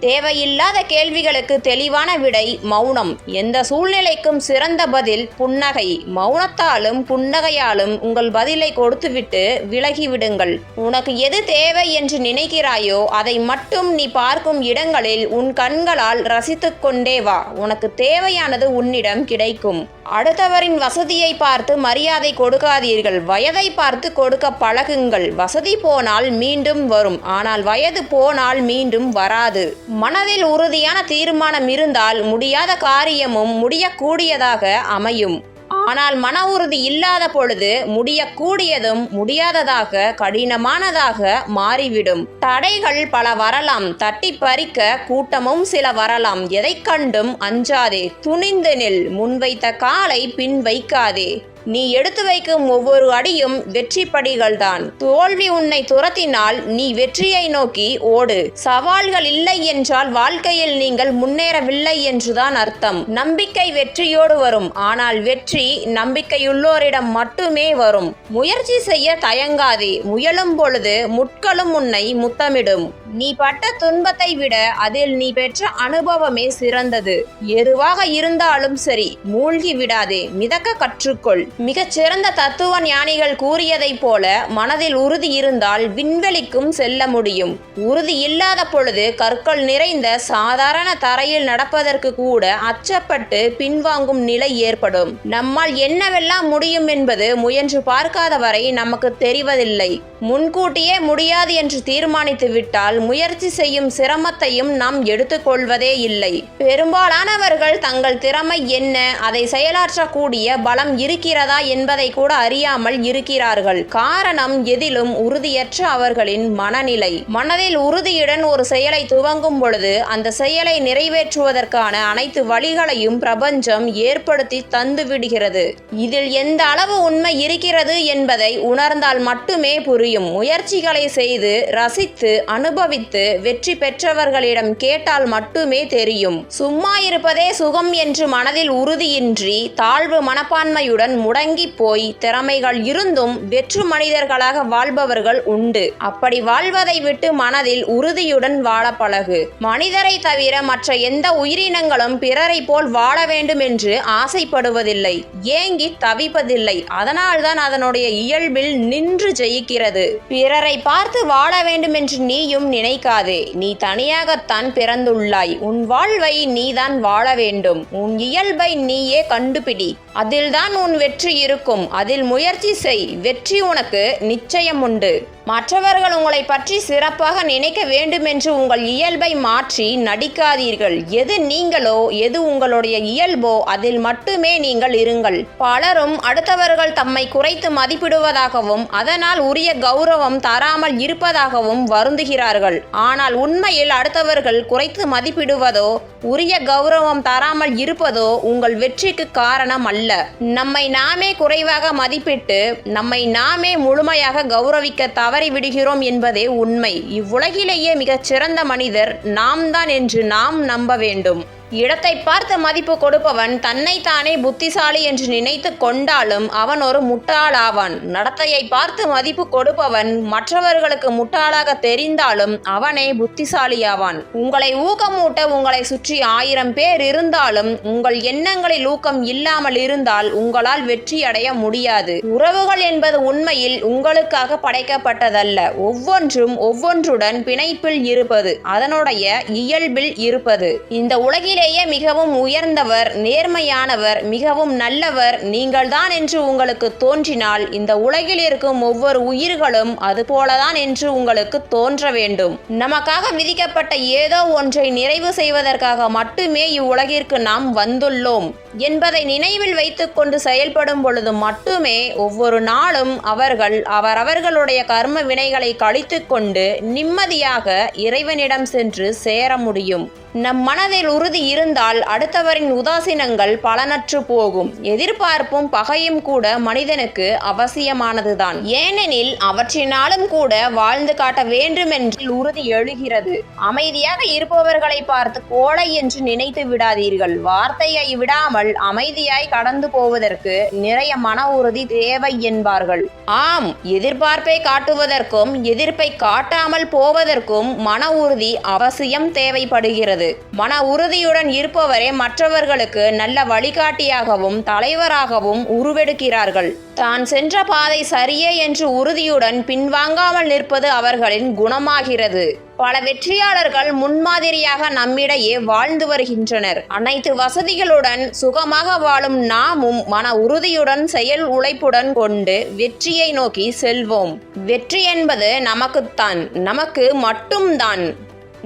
தேவையில்லாத கேள்விகளுக்கு தெளிவான விடை மௌனம். எந்த சூழ்நிலைக்கும் சிறந்த பதில் புன்னகை. மௌனத்தாலும் புன்னகையாலும் உங்கள் பதிலை கொடுத்துவிட்டு விலகிவிடுங்கள். உனக்கு எது தேவை என்று நினைக்கிறாயோ அதை மட்டும் நீ பார்க்கும் இடங்களில் உன் கண்களால் ரசித்துக்கொண்டே வா. உனக்கு தேவையானது உன்னிடம் கிடைக்கும். அடுத்தவரின் வசதியை பார்த்து மரியாதை கொடுக்காதீர்கள். வயதை பார்த்து கொடுக்க பழகுங்கள். வசதி போனால் மீண்டும் வரும். ஆனால் வயது போனால் மீண்டும் வராது. மனதில் உறுதியான தீர்மானம் இருந்தால் முடியாத காரியமும் முடியக்கூடியதாக அமையும். ஆனால் மன உறுதி இல்லாத பொழுது முடியக்கூடியதும் முடியாததாக கடினமானதாக மாறிவிடும். தடைகள் பல வரலாம் தட்டி பறிக்க கூட்டமும் சில வரலாம். எதைக் கண்டும் அஞ்சாதே துணிந்து நில் முன்வைத்த காலை பின் வைக்காதே. நீ எடுத்து வைக்கும் ஒவ்வொரு அடியும் வெற்றி படிகள்தான் தோல்வி உன்னை துரத்தினால் நீ வெற்றியை நோக்கி ஓடு. சவால்கள் இல்லை என்றால் வாழ்க்கையில் நீங்கள் முன்னேறவில்லை என்றுதான் அர்த்தம். நம்பிக்கை வெற்றியோடு வரும். ஆனால் வெற்றி நம்பிக்கையுள்ளோரிடம் மட்டுமே வரும். முயற்சி செய்ய தயங்காதே. முயலும் பொழுது முட்களும் உன்னை முத்தமிடும். நீ பட்ட துன்பத்தை விட அதில் நீ பெற்ற அனுபவமே சிறந்தது. எதுவாக இருந்தாலும் சரி மூழ்கி விடாதே. மிதக்க கற்றுக்கொள். மிகச்சிறந்த தத்துவ ஞானிகள் கூறியதைப் போல மனதில் உறுதி இருந்தால் விண்வெளிக்கும் செல்ல முடியும். உறுதி இல்லாத பொழுது கற்கள் நிறைந்த சாதாரண தரையில் நடப்பதற்கு கூட அச்சப்பட்டு பின்வாங்கும் நிலை ஏற்படும். நம்மால் என்னவெல்லாம் முடியும் என்பது முயன்று பார்க்காத வரை நமக்கு தெரிவதில்லை. முன்கூட்டியே முடியாது என்று தீர்மானித்து விட்டால் முயற்சி செய்யும் சிரமத்தையும் நாம் எடுத்துக்கொள்வதே இல்லை. பெரும்பாலானவர்கள் தங்கள் திறமை என்ன அதை செயலாற்றக்கூடிய பலம் இருக்கிறது என்பதை கூட அறியாமல் இருக்கிறார்கள். காரணம் எதிலும் உறுதியற்ற அவர்களின் மனநிலை. மனதில் உறுதியுடன் ஒரு செயலை துவங்கும் பொழுது அந்த செயலை நிறைவேற்றுவதற்கான அனைத்து வழிகளையும் பிரபஞ்சம் ஏற்படுத்தி தந்துவிடுகிறது இதில் எந்த அளவு உண்மை இருக்கிறது என்பதை உணர்ந்தால் மட்டுமே புரியும். முயற்சிகளை செய்து ரசித்து அனுபவித்து வெற்றி பெற்றவர்களிடம் கேட்டால் மட்டுமே தெரியும். சும்மா இருப்பதே சுகம் என்று மனதில் உறுதியின்றி தாழ்வு மனப்பான்மையுடன் முடங்கி போய் திறமைகள் இருந்தும் வெற்று மனிதர்களாக வாழ்பவர்கள் உண்டு. அப்படி வாழ்வதை விட்டு மனதில் உறுதியுடன் வாழ பழகு. மனிதரை தவிர மற்ற எந்த உயிரினங்களும் பிறரை போல் வாழ வேண்டும் என்று ஆசைப்படுவதில்லை. ஏங்கி தவிப்பதில்லை. அதனால்தான் அதனுடைய இயல்பில் நின்று ஜெயிக்கிறது. பிறரை பார்த்து வாழ வேண்டும் என்று நீயும் நினைக்காதே. நீ தனியாகத்தான் பிறந்துள்ளாய். உன் வாழ்வை நீதான் வாழ வேண்டும். உன் இயல்பை நீயே கண்டுபிடி. அதில்தான் உன் வெற்றி இருக்கும். அதில் முயற்சி செய். வெற்றி உனக்கு நிச்சயம் உண்டு மற்றவர்கள் உங்களை பற்றி சிறப்பாக நினைக்க வேண்டுமென்று உங்கள் இயல்பை மாற்றி நடிக்காதீர்கள். எது நீங்களோ எது உங்களுடைய இயல்போ அதில் மட்டுமே நீங்கள் இருங்கள். பலரும் அடுத்தவர்கள் தம்மை குறைத்து மதிப்பிடுவதாகவும் அதனால் உரிய கௌரவம் தராமல் இருப்பதாகவும் வருந்துகிறார்கள். ஆனால் உண்மையில் அடுத்தவர்கள் குறைத்து மதிப்பிடுவதோ உரிய கௌரவம் தராமல் இருப்பதோ உங்கள் வெற்றிக்கு காரணம் அல்ல நம்மை நாமே குறைவாக மதிப்பிட்டு நம்மை நாமே முழுமையாக கௌரவிக்க தவறு விடுகிறோம் என்பதே உண்மை. இவ்வுலகிலேயே மிகச் சிறந்த மனிதர் நாம் தான் என்று நாம் நம்ப வேண்டும். இடத்தை பார்த்து மதிப்பு கொடுப்பவன் தன்னைத்தானே புத்திசாலி என்று நினைத்து கொண்டாலும் அவன் ஒரு முட்டாளாவான். நடத்தையை பார்த்து மதிப்பு கொடுப்பவன் மற்றவர்களுக்கு முட்டாளாக தெரிந்தாலும் அவனே புத்திசாலியாவான். உங்களை ஊக்கமூட்ட உங்களை சுற்றி ஆயிரம் பேர் இருந்தாலும் உங்கள் எண்ணங்களில் ஊக்கம் இல்லாமல் இருந்தால் உங்களால் வெற்றி அடைய முடியாது. உறவுகள் என்பது உண்மையில் உங்களுக்காக படைக்கப்பட்டதல்ல. ஒவ்வொன்றும் ஒவ்வொன்றுடன் பிணைப்பில் இருப்பது அதனுடைய இயல்பில் இருப்பது. இந்த உலகில் உலகிலேயே மிகவும் உயர்ந்தவர் நேர்மையானவர் மிகவும் நல்லவர் நீங்கள்தான் என்று உங்களுக்கு தோன்றினால் இந்த உலகில் இருக்கும் ஒவ்வொரு உயிர்களும் அதுபோலதான் என்று உங்களுக்கு தோன்ற வேண்டும். நமக்காக விதிக்கப்பட்ட ஏதோ ஒன்றை நிறைவு செய்வதற்காக மட்டுமே இவ்வுலகிற்கு நாம் வந்துள்ளோம் என்பதை நினைவில் வைத்துக்கொண்டு செயல்படும் பொழுது மட்டுமே ஒவ்வொரு நாளும் அவர்கள் அவரவர்களுடைய கர்ம வினைகளை கழித்து கொண்டு நிம்மதியாக இறைவனிடம் சென்று சேர முடியும். நம் மனதில் உறுதி இருந்தால் அடுத்தவரின் உதாசீனங்கள் பலனற்று போகும். எதிர்பார்ப்பும் பகையும் கூட மனிதனுக்கு அவசியமானதுதான். ஏனெனில் அவற்றினாலும் கூட வாழ்ந்து காட்ட வேண்டுமென்று உறுதி எழுகிறது. அமைதியாக இருப்பவர்களை பார்த்து கோழை என்று நினைத்து விடாதீர்கள். வார்த்தையை விடாமல் அமைதியாய் கடந்து போவதற்கு நிறைய மன உறுதி தேவை என்பார்கள். ஆம் எதிர்பார்ப்பை காட்டுவதற்கும் எதிர்ப்பை காட்டாமல் போவதற்கும் மன உறுதி அவசியம் தேவைப்படுகிறது. மன உறுதியுடன் இருப்பவரே மற்றவர்களுக்கு நல்ல வழிகாட்டியாகவும் தலைவராகவும் உருவெடுக்கிறார்கள். தான் சென்ற பாதை சரியே என்று உறுதியுடன் பின்வாங்காமல் நிற்பது அவர்களின் குணமாகிறது. பல வெற்றியாளர்கள் முன்மாதிரியாக நம்மிடையே வாழ்ந்து வருகின்றனர். அனைத்து வசதிகளுடன் சுகமாக வாழும் நாமும் மன உறுதியுடன் செயல் உழைப்புடன் கொண்டு வெற்றியை நோக்கி செல்வோம். வெற்றி என்பது நமக்குத்தான் நமக்கு மட்டும்தான்.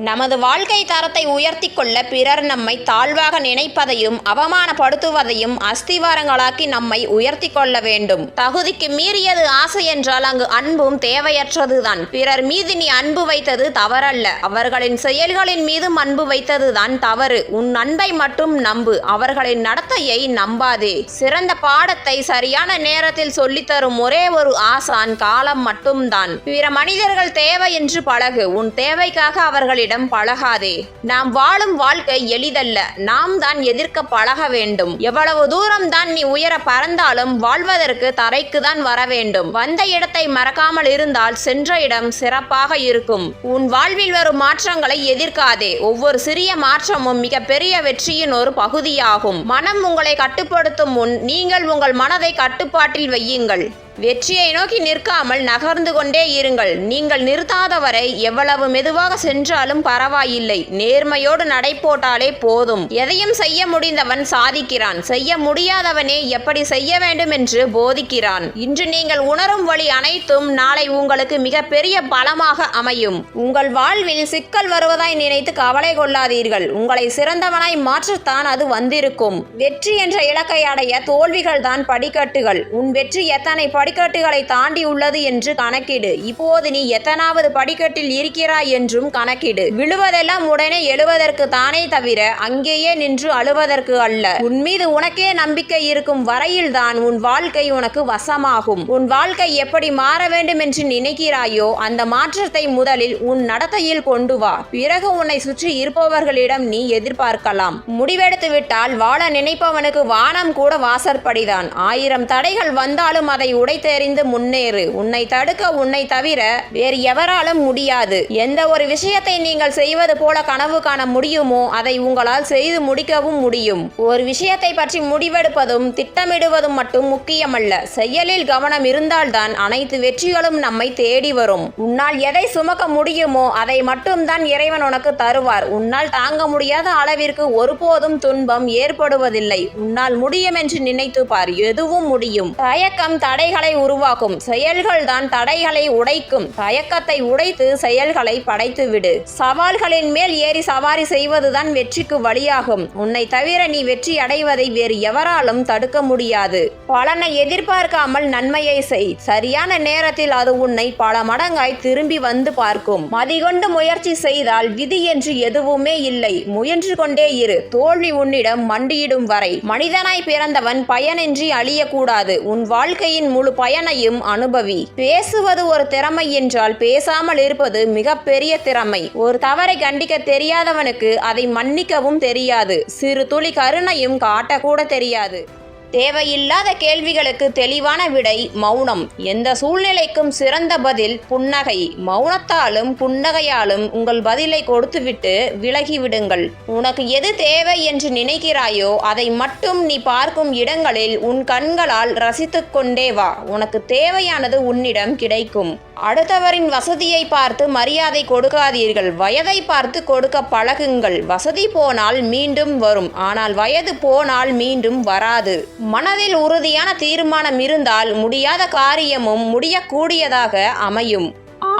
நமது வாழ்க்கை தரத்தை உயர்த்தி கொள்ள பிறர் நம்மை தாழ்வாக நினைப்பதையும் அவமானப்படுத்துவதையும் அஸ்திவாரங்களாக்கி நம்மை உயர்த்தி கொள்ள வேண்டும். தகுதிக்கு மீறியது ஆசை என்றால் அங்கு அன்பும் தேவையற்றதுதான். பிறர் மீது நீ அன்பு வைத்தது தவறல்ல. அவர்களின் செயல்களின் மீதும் அன்பு வைத்ததுதான் தவறு. உன் அன்பை மட்டும் நம்பு. அவர்களின் நடத்தையை நம்பாதே. சிறந்த பாடத்தை சரியான நேரத்தில் சொல்லித்தரும் ஒரே ஒரு ஆசான் காலம் மட்டும்தான். பிற மனிதர்கள் தேவை என்று பழகு. உன் தேவைக்காக அவர்களின் அவர்களிடம் பழகாதே. நாம் வாழும் வாழ்க்கை எளிதல்ல. நாம் தான் எதிர்க்க பழக வேண்டும். எவ்வளவு தூரம் தான் நீ உயர பறந்தாலும் வாழ்வதற்கு தரைக்கு தான் வர வேண்டும். வந்த இடத்தை மறக்காமல் இருந்தால் சென்ற இடம் சிறப்பாக இருக்கும். உன் வாழ்வில் வரும் மாற்றங்களை எதிர்க்காதே. ஒவ்வொரு சிறிய மாற்றமும் மிக பெரிய வெற்றியின் ஒரு பகுதியாகும். மனம் உங்களை கட்டுப்படுத்தும் முன் நீங்கள் உங்கள் மனதை கட்டுப்பாட்டில் வையுங்கள். வெற்றியை நோக்கி நிற்காமல் நகர்ந்து கொண்டே இருங்கள். நீங்கள் நிறுத்தாதவரை எவ்வளவு மெதுவாக சென்றாலும் பரவாயில்லை. நேர்மையோடு நடை போட்டாலே போதும். எதையும் செய்ய முடிந்தவன் சாதிக்கிறான். செய்ய முடியாதவனே எப்படி செய்ய வேண்டும் என்று போதிக்கிறான். இன்று நீங்கள் உணரும் வழி அனைத்தும் நாளை உங்களுக்கு மிகப்பெரிய பலமாக அமையும். உங்கள் வாழ்வில் சிக்கல் வருவதாய் நினைத்து கவலை கொள்ளாதீர்கள். உங்களை சிறந்தவனாய் மாற்றத்தான் அது வந்திருக்கும். வெற்றி என்ற இலக்கை அடைய தோல்விகள் தான் படிக்கட்டுகள். உன் வெற்றி எத்தனை படிக்கட்டுகளை தாண்டி உள்ளது என்று கணக்கிடு. இப்போது நீ எத்தனாவது படிக்கட்டில் இருக்கிறாய் என்றும் கணக்கிடு. விழுவதெல்லாம் உடனே எழுவதற்கு தானே தவிர அங்கேயே நின்று அழுவதற்கு அல்ல. உன் மீது உனக்கே நம்பிக்கை இருக்கும் வரையில் தான் உன் வாழ்க்கை உனக்கு வசமாகும். உன் வாழ்க்கை எப்படி மாற வேண்டும் என்று நினைக்கிறாயோ அந்த மாற்றத்தை முதலில் உன் நடத்தையில் கொண்டு வா. பிறகு உன்னை சுற்றி இருப்பவர்களிடம் நீ எதிர்பார்க்கலாம். முடிவெடுத்து விட்டால் வாழ நினைப்பவனுக்கு வானம் கூட வாசற்படிதான். ஆயிரம் தடைகள் வந்தாலும் அதை உடைத்தெறிந்து முன்னேறு. உன்னை தடுக்க உன்னை தவிர வேறு எவராலும் முடியாது. எந்த ஒரு விஷயத்தை நீங்கள் செய்வது போல கனவு காண முடியுமோ அதை உங்களால் செய்து முடிக்கவும் முடியும். ஒரு விஷயத்தை பற்றி முடிவெடுப்பதும் திட்டமிடுவதும் மட்டும் முக்கியமல்ல. செயலில் கவனம் இருந்தால்தான் அனைத்து வெற்றிகளும் நம்மை தேடி வரும். உன்னால் எதை சுமக்க முடியுமோ அதை மட்டும்தான் இறைவன் உனக்கு தருவார். உன்னால் தாங்க முடியாத அளவிற்கு ஒருபோதும் துன்பம் ஏற்படுவதில்லை. உன்னால் முடியும் என்று நினைத்து பார். எதுவும் முடியும். தயக்கம் தடைகள் உருவாக்கும். செயல்கள் தான் தடைகளை உடைக்கும். தயக்கத்தை உடைத்து செயல்களை படைத்து விடு சவால்களின் மேல் ஏறி சவாரி செய்வதுதான் வெற்றிக்கு வழியாகும். உன்னை தவிர நீ வெற்றி அடைவதை வேறு எவராலும் தடுக்க முடியாது. பலனை எதிர்பார்க்காமல் நன்மையை செய். சரியான நேரத்தில் அது உன்னை பல மடங்காய் திரும்பி வந்து பார்க்கும். மதிகொண்டு முயற்சி செய்தால் விதி என்று எதுவுமே இல்லை. முயன்று கொண்டே இரு. தோல்வி உன்னிடம் மண்டியிடும் வரை. மனிதனாய் பிறந்தவன் பயனின்றி அழியக்கூடாது. உன் வாழ்க்கையின் முழு பயனையும் அனுபவி. பேசுவது ஒரு திறமை என்றால் பேசாமல் இருப்பது மிகப்பெரிய திறமை. ஒரு தவறை கண்டிக்க தெரியாதவனுக்கு அதை மன்னிக்கவும் தெரியாது. சிறு துளி கருணையும் காட்டக்கூட தெரியாது. தேவையில்லாத கேள்விகளுக்கு தெளிவான விடை மௌனம். எந்த சூழ்நிலைக்கும் சிறந்த பதில் புன்னகை. மௌனத்தாலும் புன்னகையாலும் உங்கள் பதிலை கொடுத்துவிட்டு விலகிவிடுங்கள். உனக்கு எது தேவை என்று நினைக்கிறாயோ அதை மட்டும் நீ பார்க்கும் இடங்களில் உன் கண்களால் ரசித்துக்கொண்டே வா. உனக்கு தேவையானது உன்னிடம் கிடைக்கும். அடுத்தவரின் வசதியை பார்த்து மரியாதை கொடுக்காதீர்கள். வயதை பார்த்து கொடுக்க பழகுங்கள். வசதி போனால் மீண்டும் வரும். ஆனால் வயது போனால் மீண்டும் வராது. மனதில் உறுதியான தீர்மானம் இருந்தால் முடியாத காரியமும் முடியக்கூடியதாக அமையும்.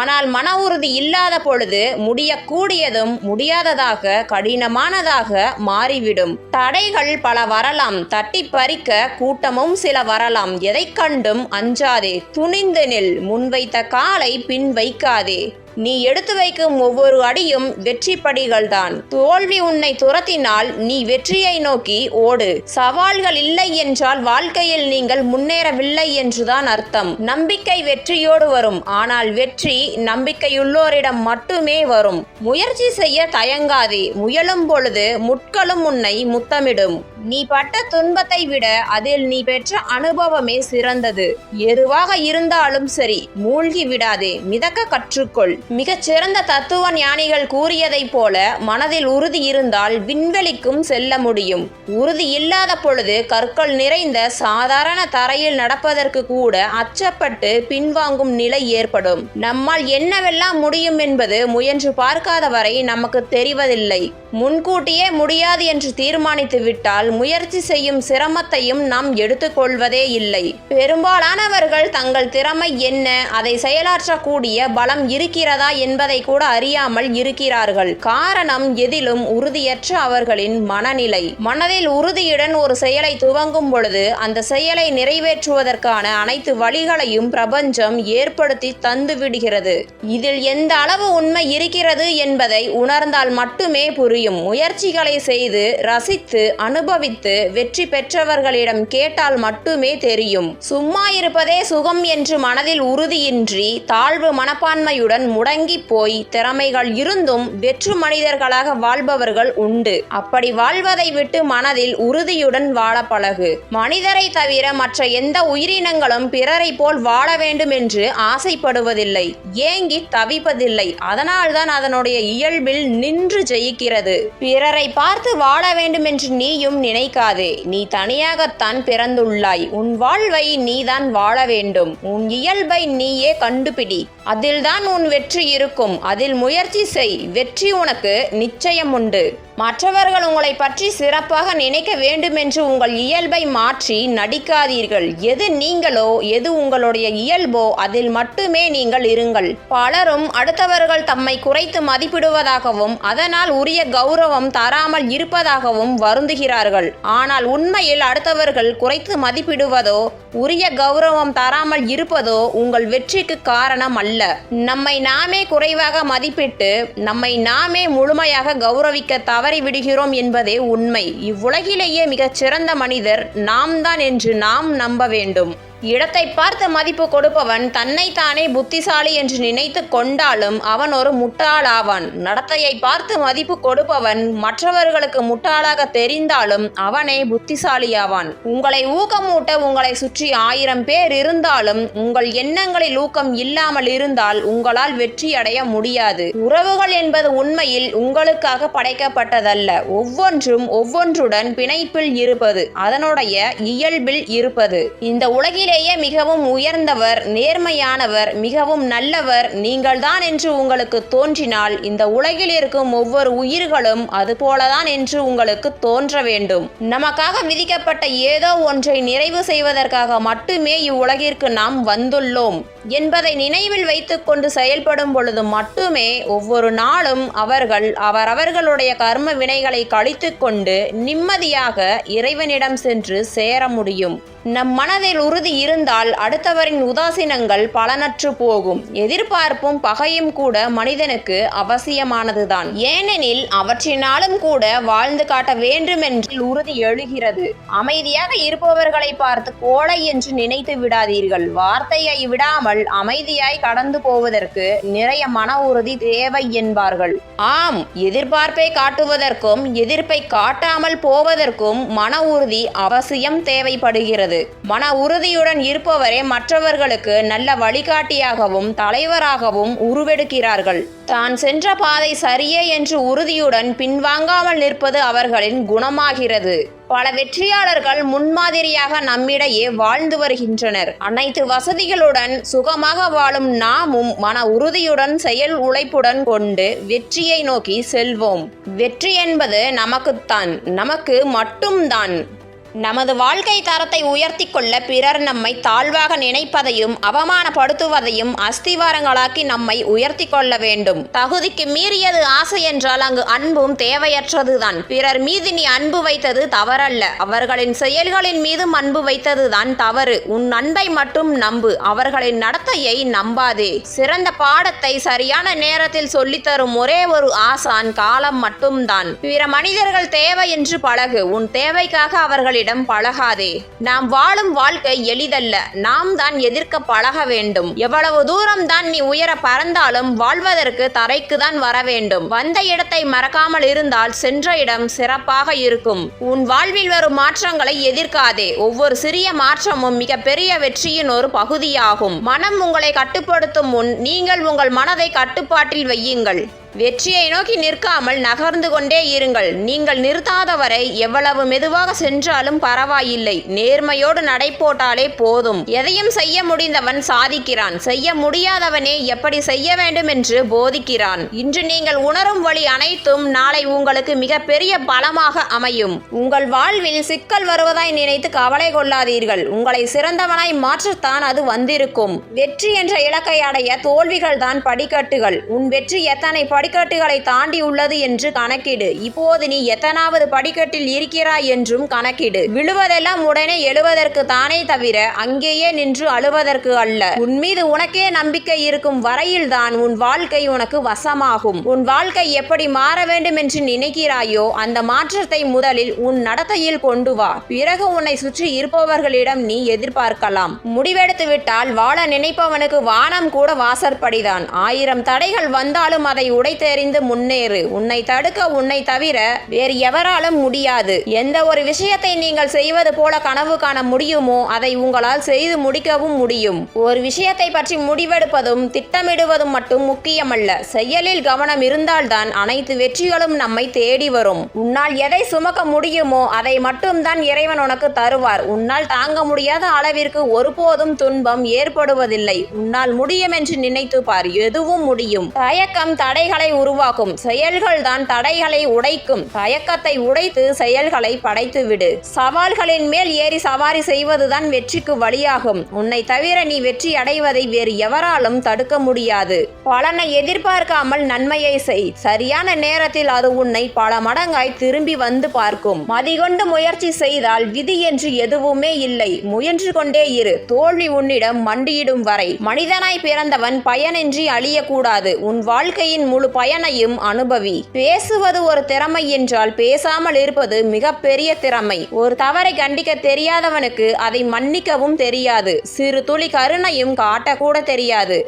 ஆனால் மன உறுதி இல்லாத பொழுது முடியக்கூடியதும் முடியாததாக கடினமானதாக மாறிவிடும். தடைகள் பல வரலாம் தட்டி பறிக்க கூட்டமும் சில வரலாம். எதைக் கண்டும் அஞ்சாதே துணிந்து நில் முன்வைத்த காலை பின் வைக்காதே. நீ எடுத்து வைக்கும் ஒவ்வொரு அடியும் வெற்றி படிகள்தான் தோல்வி உன்னை துரத்தினால் நீ வெற்றியை நோக்கி ஓடு. சவால்கள் இல்லை என்றால் வாழ்க்கையில் நீங்கள் முன்னேறவில்லை என்றுதான் அர்த்தம். நம்பிக்கை வெற்றியோடு வரும். ஆனால் வெற்றி நம்பிக்கையுள்ளோரிடம் மட்டுமே வரும். முயற்சி செய்ய தயங்காதே. முயலும் பொழுது முட்களும் உன்னை முத்தமிடும். நீ பட்ட துன்பத்தை விட அதில் நீ பெற்ற அனுபவமே சிறந்தது. எதுவாக இருந்தாலும் சரி மூழ்கி விடாதே மிதக்க கற்றுக்கொள். மிகச் சிறந்த தத்துவ ஞானிகள் கூறியதைப் போல மனதில் உறுதி இருந்தால் விண்வெளிக்கும் செல்ல முடியும். உறுதி இல்லாத பொழுது கற்கள் நிறைந்த சாதாரண தரையில் நடப்பதற்கு கூட அச்சப்பட்டு பின்வாங்கும் நிலை ஏற்படும். நம்மால் என்னவெல்லாம் முடியும் என்பது முயன்று பார்க்காத வரை நமக்கு தெரிவதில்லை. முன்கூட்டியே முடியாது என்று தீர்மானித்து விட்டால் முயற்சி செய்யும் சிரமத்தையும் நாம் எடுத்துக்கொள்வதே இல்லை. பெரும்பாலானவர்கள் தங்கள் திறமை என்ன அதை செயலாற்றக்கூடிய பலம் இருக்கிறதா என்பதை கூட அறியாமல் இருக்கிறார்கள். காரணம் எதிலும் உறுதியற்ற அவர்களின் மனநிலை. மனதில் உறுதியுடன் ஒரு செயலை துவங்கும் பொழுது அந்த செயலை நிறைவேற்றுவதற்கான அனைத்து வழிகளையும் பிரபஞ்சம் ஏற்படுத்தி தந்துவிடுகிறது. இதில் எந்த அளவு உண்மை இருக்கிறது என்பதை உணர்ந்தால் மட்டுமே புரியும். முயற்சிகளை செய்து ரசித்து அனுபவித்து வெற்றி பெற்றவர்களிடம் கேட்டால் மட்டுமே தெரியும். சும்மா இருப்பதே சுகம் என்று மனதில் உறுதியின்றி தாழ்வு மனப்பான்மையுடன் முடங்கி போய் திறமைகள் இருந்தும் வெற்று மனிதர்களாக வாழ்பவர்கள் உண்டு. அப்படி வாழ்வதை விட்டு மனதில் உறுதியுடன் வாழ பழகு. மனிதரை தவிர மற்ற எந்த உயிரினங்களும் பிறரை போல் வாழ வேண்டும் என்று ஆசைப்படுவதில்லை. ஏங்கி தவிப்பதில்லை. அதனால்தான் அதனுடைய இயல்பில் நின்று ஜெயிக்கிறது. பிறரை பார்த்து வாழ வேண்டும் என்று நீயும் நினைக்காதே. நீ தனியாகத்தான் பிறந்துள்ளாய். உன் வாழ்வை நீதான் வாழ வேண்டும். உன் இயல்பை நீயே கண்டுபிடி. அதில்தான் உன் வெற்றி இருக்கும். அதில் முயற்சி செய். வெற்றி உனக்கு நிச்சயம் உண்டு. மற்றவர்கள் உங்களை பற்றி சிறப்பாக நினைக்க வேண்டுமென்று உங்கள் இயல்பை மாற்றி நடிக்காதீர்கள். எது நீங்களோ எது உங்களுடைய இயல்போ அதில் மட்டுமே நீங்கள் இருங்கள். பலரும் அடுத்தவர்கள் தம்மை குறைத்து மதிப்பிடுவதாகவும் அதனால் உரிய கௌரவம் தராமல் இருப்பதாகவும் வருந்துகிறார்கள். ஆனால் உண்மையில் அடுத்தவர்கள் குறைத்து மதிப்பிடுவதோ உரிய கௌரவம் தராமல் இருப்பதோ உங்கள் வெற்றிக்கு காரணம் அல்ல. நம்மை நாமே குறைவாக மதிப்பிட்டு நம்மை நாமே முழுமையாக கௌரவிக்க தவறி விடுகிறோம் என்பதே உண்மை. இவ்வுலகிலேயே மிகச் சிறந்த மனிதர் நாம் தான் என்று நாம் நம்ப வேண்டும். இடத்தை பார்த்து மதிப்பு கொடுப்பவன் தன்னைத்தானே புத்திசாலி என்று நினைத்து கொண்டாலும் அவன் ஒரு முட்டாளாவான். நடத்தையை பார்த்து மதிப்பு கொடுப்பவன் மற்றவர்களுக்கு முட்டாளாக தெரிந்தாலும் அவனே புத்திசாலியாவான். உங்களை ஊக்கமூட்ட உங்களை சுற்றி ஆயிரம் பேர் இருந்தாலும் உங்கள் எண்ணங்களில் ஊக்கம் இல்லாமல் இருந்தால் உங்களால் வெற்றி அடைய முடியாது. உறவுகள் என்பது உண்மையில் உங்களுக்காக படைக்கப்பட்டதல்ல. ஒவ்வொன்றும் ஒவ்வொன்றுடன் பிணைப்பில் இருப்பது அதனுடைய இயல்பில் இருப்பது. இந்த உலகில் உலகிலேயே மிகவும் உயர்ந்தவர் நேர்மையானவர் மிகவும் நல்லவர். நீங்கள்தான் என்று உங்களுக்கு தோன்றினால் இந்த உலகில் இருக்கும் ஒவ்வொரு உயிர்களும் அதுபோலதான் என்று உங்களுக்கு தோன்ற வேண்டும். நமக்காக விதிக்கப்பட்ட ஏதோ ஒன்றை நிறைவு செய்வதற்காக மட்டுமே இவ்வுலகிற்கு நாம் வந்துள்ளோம். என்பதை நினைவில் வைத்துக்கொண்டு செயல்படும் பொழுது மட்டுமே ஒவ்வொரு நாளும் அவர்கள் அவரவர்களுடைய கர்ம வினைகளை கழித்துக்கொண்டு நிம்மதியாக இறைவனிடம் சென்று சேர முடியும். நம் மனதில் உறுதி இருந்தால் அடுத்தவரின் உதாசீனங்கள் பலனற்று போகும். எதிர்பார்ப்பும் பகையும் கூட மனிதனுக்கு அவசியமானதுதான். ஏனெனில் அவற்றினாலும் கூட வாழ்ந்து காட்ட வேண்டும் என்று உறுதி எழுகிறது. அமைதியாக இருப்பவர்களை பார்த்து கோழை என்று நினைத்து விடாதீர்கள். வார்த்தையை விடாமல் அமைதியாய் கடந்து போவதற்கு நிறைய மன உறுதி தேவை என்பார்கள். ஆம் எதிர்பார்ப்பை காட்டுவதற்கும் எதிர்ப்பை காட்டாமல் போவதற்கும் மன உறுதி அவசியம் தேவைப்படுகிறது. மன உறுதியுடன் இருப்பவரே மற்றவர்களுக்கு நல்ல வழிகாட்டியாகவும் தலைவராகவும் உருவெடுக்கிறார்கள். தான் சென்ற பாதை சரியே என்று உறுதியுடன் பின்வாங்காமல் நிற்பது அவர்களின் குணமாகிறது. பல வெற்றியாளர்கள் முன்மாதிரியாக நம்மிடையே வாழ்ந்து வருகின்றனர். அனைத்து வசதிகளுடன் சுகமாக வாழும் நாமும் மன உறுதியுடன் செயல் உழைப்புடன் கொண்டு வெற்றியை நோக்கி செல்வோம். வெற்றி என்பது நமக்குத்தான் நமக்கு மட்டும்தான். நமது வாழ்க்கை தரத்தை உயர்த்தி கொள்ள பிறர் நம்மை தாழ்வாக நினைப்பதையும் அவமானப்படுத்துவதையும் அஸ்திவாரங்களாக்கி நம்மை உயர்த்தி கொள்ள வேண்டும். தகுதிக்கு மீறியது ஆசை என்றால் அங்கு அன்பும் தேவையற்றதுதான். பிறர் மீது நீ அன்பு வைத்தது தவறல்ல. அவர்களின் செயல்களின் மீதும் அன்பு வைத்ததுதான் தவறு. உன் அன்பை மட்டும் நம்பு. அவர்களின் நடத்தையை நம்பாதே. சிறந்த பாடத்தை சரியான நேரத்தில் சொல்லித்தரும் ஒரே ஒரு ஆசான் காலம் மட்டும்தான். பிற மனிதர்கள் தேவை என்று பழகு. உன் தேவைக்காக அவர்களிடம் பழகாதே. நாம் வாழும் வாழ்க்கை எளிதல்ல. நாம் தான் எதிர்க்க பழக வேண்டும். எவ்வளவு தூரம் தான் நீ உயர பறந்தாலும் வாழ்வதற்கு தரைக்கு தான் வர வேண்டும். வந்த இடத்தை மறக்காமல் இருந்தால் சென்ற இடம் சிறப்பாக இருக்கும். உன் வாழ்வில் வரும் மாற்றங்களை எதிர்க்காதே. ஒவ்வொரு சிறிய மாற்றமும் மிகப்பெரிய வெற்றியின் ஒரு பகுதியாகும். மனம் உங்களை கட்டுப்படுத்தும் முன் நீங்கள் உங்கள் மனதை கட்டுப்பாட்டில் வையுங்கள். வெற்றியை நோக்கி நிற்காமல் நகர்ந்து கொண்டே இருங்கள். நீங்கள் நிறுத்தாதவரை எவ்வளவு மெதுவாக சென்றாலும் பரவாயில்லை. நேர்மையோடு நடை போட்டாலே போதும். எதையும் செய்ய முடிந்தவன் சாதிக்கிறான். செய்ய முடியாதவனே எப்படி செய்ய வேண்டும் என்று போதிக்கிறான். இன்று நீங்கள் உணரும் வழி அனைத்தும் நாளை உங்களுக்கு மிகப்பெரிய பலமாக அமையும். உங்கள் வாழ்வில் சிக்கல் வருவதாய் நினைத்து கவலை கொள்ளாதீர்கள். உங்களை சிறந்தவனாய் மாற்றத்தான் அது வந்திருக்கும். வெற்றி என்ற இலக்கை அடைய தோல்விகள் தான் படிக்கட்டுகள். உன் வெற்றி எத்தனை படிக்கட்டுகளை தாண்டி உள்ளது என்று கணக்கிடு. இப்போது நீ எத்தனாவது படிக்கட்டில் இருக்கிறாய் என்றும் கணக்கிடு. விழுவதெல்லாம் உடனே எழுவதற்கு தானே தவிர அங்கேயே நின்று அழுவதற்கு அல்ல. உன் மீது உனக்கே நம்பிக்கை இருக்கும் வரையில்தான் உன் வாழ்க்கை உனக்கு வசமாகும். உன் வாழ்க்கை எப்படி மாற வேண்டும் என்று நினைக்கிறாயோ அந்த மாற்றத்தை முதலில் உன் நடத்தையில் கொண்டு வா. பிறகு உன்னை சுற்றி இருப்பவர்களிடம் நீ எதிர்பார்க்கலாம். முடிவெடுத்து விட்டால் வாழ நினைப்பவனுக்கு வானம் கூட வாசற்படிதான். ஆயிரம் தடைகள் வந்தாலும் அதை தெரிந்து முன்னேறு. உன்னை தடுக்க உன்னை தவிர வேறு எவராலும் முடியாது. எந்த ஒரு விஷயத்தை நீங்கள் செய்வது போல கனவு காண முடியுமோ அதை உங்களால் செய்து முடிக்கவும் முடியும். ஒரு விஷயத்தை பற்றி முடிவெடுப்பதும் திட்டமிடுவதும் மட்டும் முக்கியமல்ல. செயலில் கவனம் இருந்தால்தான் அனைத்து வெற்றிகளும் நம்மை தேடி வரும். உன்னால் எதை சுமக்க முடியுமோ அதை மட்டும்தான் இறைவன் உனக்கு தருவார். உன்னால் தாங்க முடியாத அளவிற்கு ஒருபோதும் துன்பம் ஏற்படுவதில்லை. உன்னால் முடியும் என்று நினைத்து பார். எதுவும் முடியும். தயக்கம் தடைகள் தடைகளை உருவாக்கும். செயல்கள் தான் தடைகளை உடைக்கும். தயக்கத்தை உடைத்து செயல்களை படைத்துவிடு. சவால்களின் மேல் ஏறி சவாரி செய்வதுதான் வெற்றிக்கு வழியாகும். உன்னை தவிர நீ வெற்றி அடைவதை வேறு எவராலும் தடுக்க முடியாது. பலனை எதிர்பார்க்காமல் நன்மையை செய். சரியான நேரத்தில் அது உன்னை பல மடங்காய் திரும்பி வந்து பார்க்கும். மதிகொண்டு முயற்சி செய்தால் விதி என்று எதுவுமே இல்லை. முயன்று கொண்டே இரு. தோல்வி உன்னிடம் மண்டியிடும் வரை. மனிதனாய் பிறந்தவன் பயனின்றி அழியக்கூடாது. உன் வாழ்க்கையின் முழு பயனையும் அனுபவி. பேசுவது ஒரு திறமை என்றால் பேசாமல் இருப்பது மிகப்பெரிய திறமை. ஒரு தவறை கண்டிக்க தெரியாதவனுக்கு அதை மன்னிக்கவும் தெரியாது. சிறு துளி கருணையும் காட்டக்கூட தெரியாது.